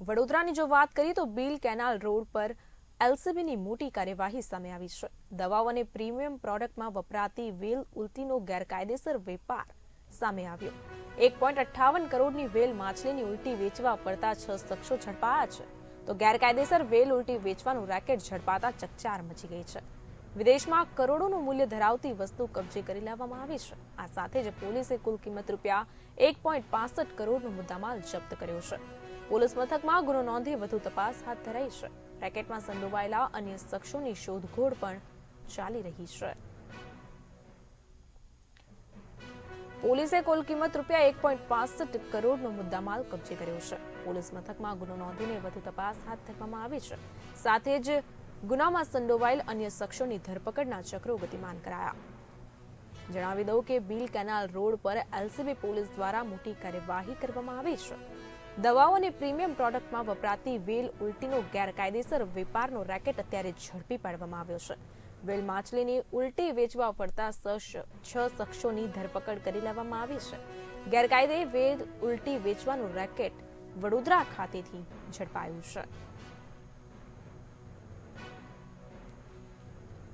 વડોદરાની જો વાત કરીએ તો બિલ કેનાલ રોડ પર એલસીબીની મોટી કાર્યવાહી સામે આવી છે. દવાઓ અને પ્રીમિયમ પ્રોડક્ટમાં વપરાતી વેલ ઉલટીનો ગેરકાયદેસર વેપાર સામે આવ્યો. એક પોઈન્ટ અઠ્ઠાવન કરોડની વેલ માછલીની ઉલટી વેચવા પડતા છ શખ્સો ઝડપાયા છે. તો ગેરકાયદેસર વેલ ઉલટી વેચવાનું રેકેટ ઝડપાતા ચકચાર મચી ગઈ છે. વિદેશમાં કરોડોનું મૂલ્ય ધરાવતી વસ્તુ કબજે કરી લેવામાં આવી છે. આ સાથે જ પોલીસે કુલ કિંમત રૂપિયા એક પોઈન્ટ પાસઠ કરોડનો મુદ્દામાલ જપ્ત કર્યો છે. પોલીસ મથકમાં ગુનો નોંધી વધુ તપાસ હાથ ધરાઈ છે. રેકેટમાં સંડોવાયેલા અન્ય શખ્સોની શોધખોળ પણ ચાલી રહી છે. પોલીસે કુલ કિંમત રૂપિયા એક પોઈન્ટ પાસઠ કરોડનો મુદ્દામાલ કબજે કર્યો છે. પોલીસ મથકમાં ગુનો નોંધીને વધુ તપાસ હાથ ધરવામાં આવી છે. સાથે જ ગુનામાં સંડોવાયેલ અન્ય શખ્સોની ધરપકડના ચક્રો ગતિમાન કરાયા. જણાવી દઉં કે બિલ કેનાલ રોડ પર એલસીબી પોલીસ દ્વારા મોટી કાર્યવાહી કરવામાં આવી છે. દવાઓ અને પ્રીમિયમ પ્રોડક્ટમાં વપરાતી વેલ ઉલટીનો ગેરકાયદેસર વેપારનો રેકેટ અત્યારે ઝડપી પાડવામાં આવ્યો છે. વેલ માછલીની ઉલટી વેચવા પડતા છ શખ્સોની ધરપકડ કરી લેવામાં આવી છે. ગેરકાયદે વેલ ઉલટી વેચવાનું રેકેટ વડોદરા ખાતેથી ઝડપાયું છે.